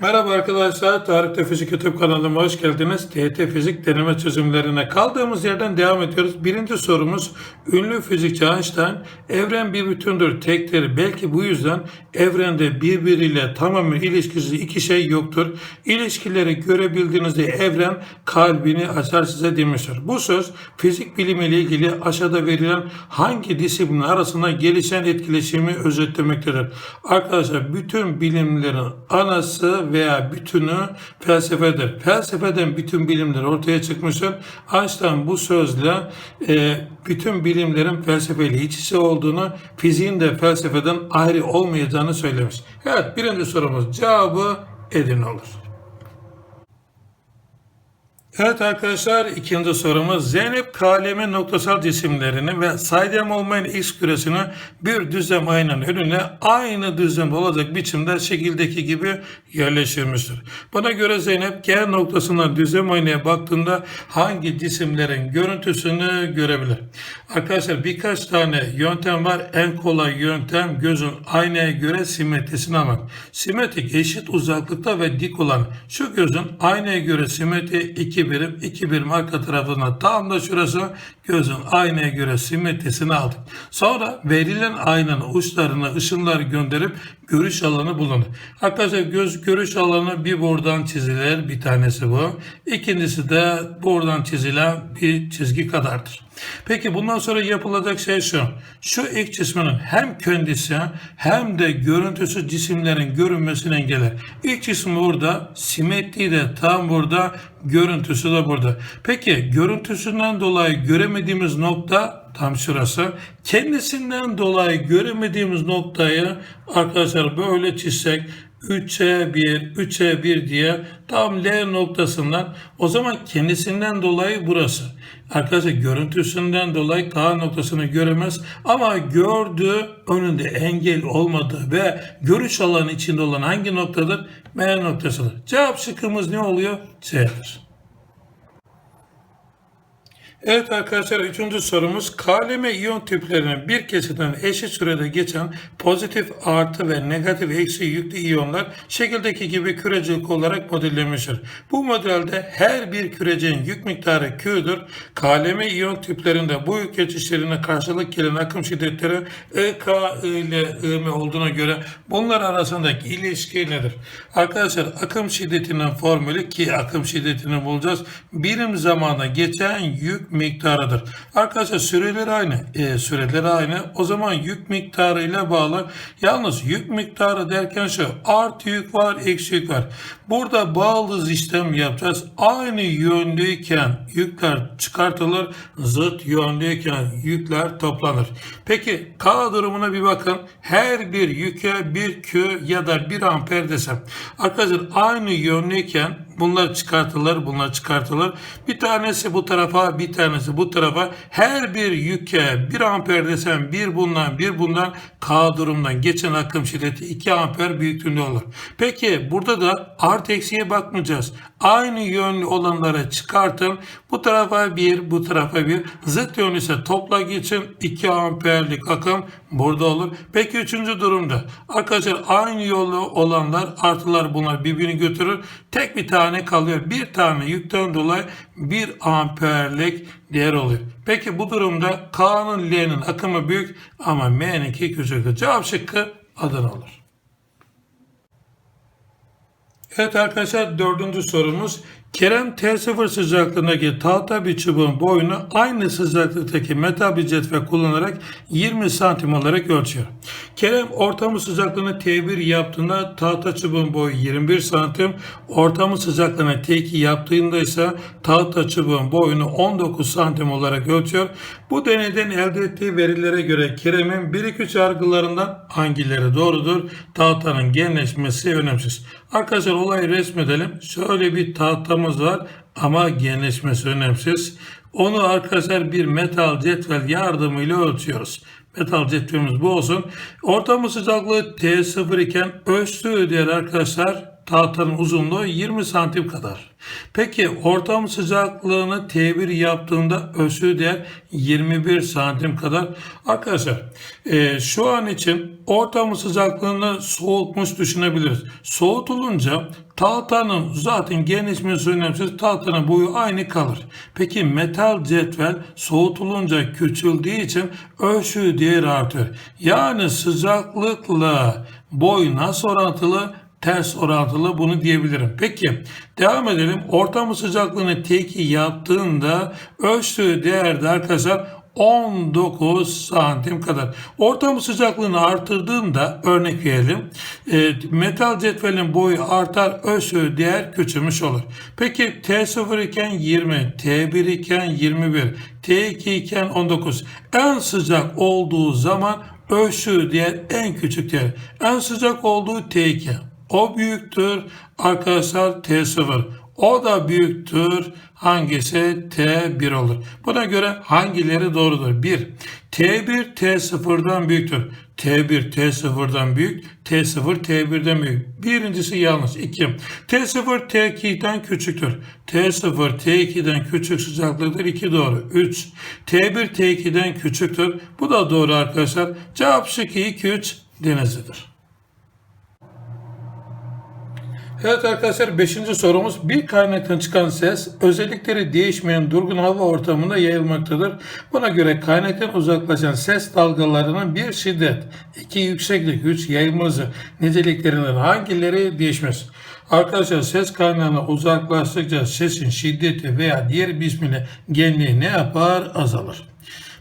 Merhaba arkadaşlar, Tarihte Fizik YouTube kanalıma hoş geldiniz. TET Fizik deneme çözümlerine kaldığımız yerden devam ediyoruz. Birinci sorumuz, ünlü fizikçi Einstein, evren bir bütündür, tektir. Belki bu yüzden evrende birbiriyle tamamen ilişkisi iki şey yoktur. İlişkileri görebildiğinizde evren kalbini açar size demiştir. Bu söz fizik bilimiyle ilgili aşağıda verilen hangi disiplin arasında gelişen etkileşimi özetlemektedir? Arkadaşlar bütün bilimlerin anası veya bütünü felsefedir. Felsefeden bütün bilimler ortaya çıkmıştır. Einstein bu sözle e, bütün bilimlerin felsefeyle iç olduğunu, fiziğin de felsefeden ayrı olmayacağını söylemiş. Evet birinci sorumuz cevabı Edirne olur. Evet arkadaşlar ikinci sorumuz Zeynep kalemin noktasal cisimlerini ve saydam olmayan x küresini bir düzlem aynanın önüne aynı düzlemde olacak biçimde şekildeki gibi yerleştirmiştir. Buna göre Zeynep G noktasından düzlem aynaya baktığında hangi cisimlerin görüntüsünü görebilir? Arkadaşlar birkaç tane yöntem var. En kolay yöntem gözün aynaya göre simetrisini almak. Simetrik eşit uzaklıkta ve dik olan şu gözün aynaya göre simetri 2 birim 2 birim arka tarafına tam da şurası gözün aynaya göre simetrisini aldık. Sonra verilen aynanın uçlarına ışınlar gönderip görüş alanı bulunur. Arkadaşlar göz görüş alanı bir buradan çizilir bir tanesi bu. İkincisi de buradan çizilen bir çizgi kadardır. Peki bundan sonra yapılacak şey şu. Şu ilk cisminin hem kendisi hem de görüntüsü cisimlerin görünmesini engeller. İlk cismi burada, simetri de tam burada, görüntüsü de burada. Peki görüntüsünden dolayı göremediğimiz nokta tam şurası. Kendisinden dolayı göremediğimiz noktayı arkadaşlar böyle çizsek 3'e 1, 3'e 1 diye tam L noktasından o zaman kendisinden dolayı burası. Arkadaşlar görüntüsünden dolayı K noktasını göremez ama gördüğü önünde engel olmadığı ve görüş alanı içinde olan hangi noktadır? M noktasıdır. Cevap şıkkımız ne oluyor? C'dir. Evet arkadaşlar üçüncü sorumuz kaleme iyon tiplerinin bir kesitten eşit sürede geçen pozitif artı ve negatif eksi yüklü iyonlar şekildeki gibi kürecilik olarak modellenmiştir. Bu modelde her bir küreceğin yük miktarı Q'dur. Kaleme iyon tiplerinde bu yük geçişlerine karşılık gelen akım şiddetleri EK ile IM olduğuna göre bunlar arasındaki ilişki nedir? Arkadaşlar akım şiddetinin formülü ki akım şiddetini bulacağız. Birim zamanda geçen yük miktarıdır. Arkadaşlar süreleri aynı. E, süreleri aynı. O zaman yük miktarı ile bağlı. Yalnız yük miktarı derken şu artı yük var, eksi yük var. Burada bağlı işlem yapacağız. Aynı yöndeyken yükler çıkartılır. Zıt yöndeyken yükler toplanır. Peki K durumuna bir bakın. Her bir yüke bir Q ya da bir amper desem. Arkadaşlar aynı yöndeyken bunlar çıkartılır, bunlar çıkartılır. Bir tanesi bu tarafa, bir tanesi bu tarafa. Her bir yüke 1 amper desem bir bundan, bir bundan K durumdan geçen akım şiddeti 2 amper büyüklüğünde olur. Peki burada da artı eksiye bakmayacağız. Aynı yönlü olanları çıkartın. Bu tarafa bir, bu tarafa bir. Zıt yönlü ise topla geçin 2 amperlik akım burada olur. Peki üçüncü durumda arkadaşlar aynı yolu olanlar artılar bunlar birbirini götürür. Tek bir tane kalıyor. Bir tane yükten dolayı 1 amperlik değer oluyor. Peki bu durumda K'nın L'nin akımı büyük ama M'ninki küçüktür. Cevap şıkkı Adana olur. Evet arkadaşlar dördüncü sorumuz. Kerem T0 sıcaklığındaki tahta bir çubuğun boyunu aynı sıcaklıktaki metal bir cetvel kullanarak 20 santim olarak ölçüyor. Kerem ortamı sıcaklığını T1 yaptığında tahta çubuğun boyu 21 santim, ortamı sıcaklığını T2 yaptığında ise tahta çubuğun boyunu 19 santim olarak ölçüyor. Bu deneyden elde ettiği verilere göre Kerem'in 1-2 yargılarından hangileri doğrudur? Tahtanın genleşmesi önemsiz. Arkadaşlar olayı resmedelim. Şöyle bir tahtamız var ama genleşmesi önemsiz. Onu arkadaşlar bir metal cetvel yardımıyla ölçüyoruz. Metal cetvelimiz bu olsun. Ortamı sıcaklığı T0 iken ölçtüğü değer arkadaşlar tahtanın uzunluğu 20 santim kadar. Peki ortam sıcaklığını T1 yaptığında ölçü değer 21 santim kadar. Arkadaşlar e, şu an için ortam sıcaklığını soğutmuş düşünebiliriz. Soğutulunca tahtanın zaten genişmesi önemsiz tahtanın boyu aynı kalır. Peki metal cetvel soğutulunca küçüldüğü için ölçü değeri artıyor. Yani sıcaklıkla boy nasıl orantılı? Ters orantılı bunu diyebilirim. Peki devam edelim. Ortam sıcaklığını T2 yaptığında ölçtüğü değerde arkadaşlar 19 santim kadar. Ortam sıcaklığını artırdığında örnek verelim. E, metal cetvelin boyu artar, ölçü değer küçülmüş olur. Peki T0 iken 20, T1 iken 21, T2 iken 19. En sıcak olduğu zaman ölçü değer en küçük değer. En sıcak olduğu T2. O büyüktür arkadaşlar T0. O da büyüktür hangisi T1 olur. Buna göre hangileri doğrudur? 1. T1 T0'dan büyüktür. T1 T0'dan büyük, T0 T1'den büyük. Birincisi yanlış. 2. T0 T2'den küçüktür. T0 T2'den küçük sıcaklıktır. 2 doğru. 3. T1 T2'den küçüktür. Bu da doğru arkadaşlar. Cevap şıkkı 2 3 Denizli'dir. Evet arkadaşlar 5. sorumuz bir kaynaktan çıkan ses özellikleri değişmeyen durgun hava ortamında yayılmaktadır. Buna göre kaynaktan uzaklaşan ses dalgalarının bir şiddet, iki yükseklik, üç yayılma hızı niteliklerinden hangileri değişmez? Arkadaşlar ses kaynağına uzaklaştıkça sesin şiddeti veya diğer bir ismiyle genliği ne yapar? Azalır.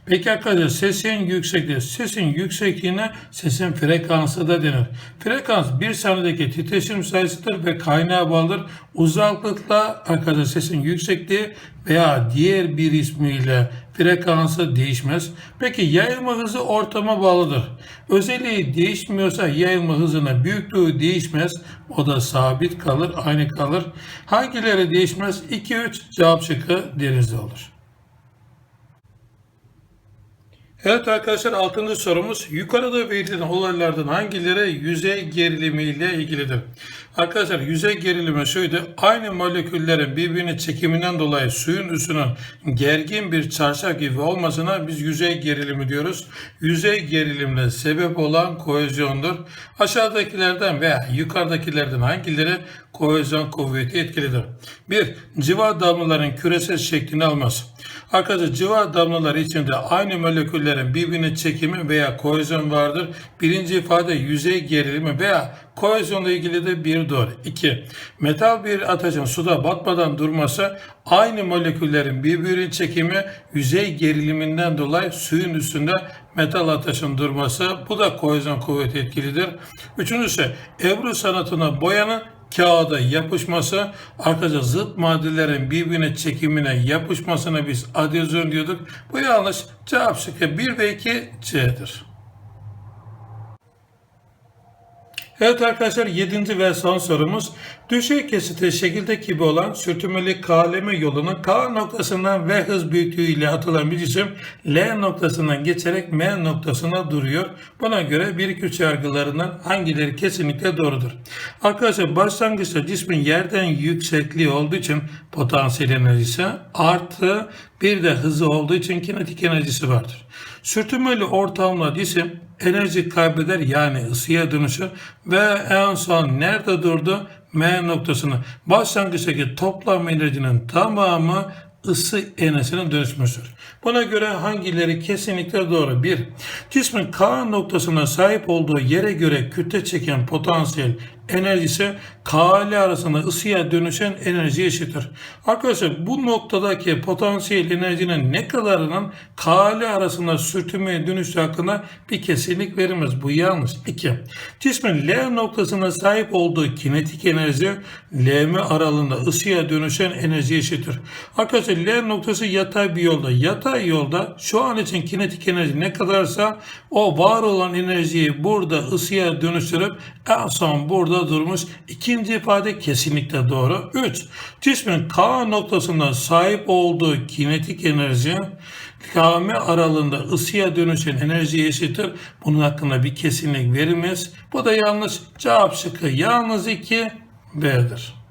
Peki arkadaşlar sesin yüksekliği. Sesin yüksekliğine sesin frekansı da denir. Frekans bir saniyedeki titreşim sayısıdır ve kaynağa bağlıdır. Uzaklıkla arkadaşlar sesin yüksekliği veya diğer bir ismiyle frekansı değişmez. Peki yayılma hızı ortama bağlıdır. Özelliği değişmiyorsa yayılma hızına büyüklüğü değişmez. O da sabit kalır, aynı kalır. Hangileri değişmez? 2-3 cevap şıkkı denizde olur. Evet arkadaşlar 6. sorumuz yukarıda verilen olaylardan hangileri yüzey gerilimi ile ilgilidir? Arkadaşlar yüzey gerilimi şuydu. Aynı moleküllerin birbirine çekiminden dolayı suyun üstünün gergin bir çarşaf gibi olmasına biz yüzey gerilimi diyoruz. Yüzey gerilimine sebep olan kohezyondur. Aşağıdakilerden veya yukarıdakilerden hangileri kohezyon kuvveti etkilidir? 1. Civa damlaların küresel şeklini alması. Arkadaşlar civa damlaları içinde aynı moleküllerin birbirine çekimi veya kohezyon vardır. Birinci ifade yüzey gerilimi veya kohezyonla ilgili de bir doğru. 2. Metal bir ateşin suda batmadan durması aynı moleküllerin birbirine çekimi yüzey geriliminden dolayı suyun üstünde metal ateşin durması. Bu da kohezyon kuvveti etkilidir. Üçüncüsü Ebru sanatına boyanın kağıda yapışması arkadaşlar zıt maddelerin birbirine çekimine yapışmasına biz adezyon diyorduk. Bu yanlış. Cevap şıkkı 1 ve 2 C'dir. Evet arkadaşlar 7. ve son sorumuz. Düşey kesiti şekilde gibi olan sürtünmeli kaleme yolunun K noktasından V hız büyüklüğü ile atılan bir cisim L noktasından geçerek M noktasına duruyor. Buna göre bir iki üç yargılarından hangileri kesinlikle doğrudur? Arkadaşlar başlangıçta cismin yerden yüksekliği olduğu için potansiyel enerjisi artı bir de hızı olduğu için kinetik enerjisi vardır. Sürtünmeli ortamda cisim enerji kaybeder yani ısıya dönüşür ve en son nerede durdu? M noktasına. Başlangıçtaki toplam enerjinin tamamı ısı enerjisine dönüşmüştür. Buna göre hangileri kesinlikle doğru? 1. Cismin K noktasına sahip olduğu yere göre kütle çeken potansiyel enerjisi K ile arasında ısıya dönüşen enerji eşittir. Arkadaşlar bu noktadaki potansiyel enerjinin ne kadarının K ile arasında sürtünmeye dönüşü hakkında bir kesinlik verilmez. Bu yanlış. 2. Cismin L noktasına sahip olduğu kinetik enerji LM aralığında ısıya dönüşen enerji eşittir. Arkadaşlar L noktası yatay bir yolda. Yatay yolda şu an için kinetik enerji ne kadarsa o var olan enerjiyi burada ısıya dönüştürüp en son burada durmuş. İkinci ifade kesinlikle doğru. 3. Cismin K noktasında sahip olduğu kinetik enerji kame aralığında ısıya dönüşen enerji eşittir. Bunun hakkında bir kesinlik verilmez. Bu da yanlış. Cevap şıkkı yalnız 2 B'dir.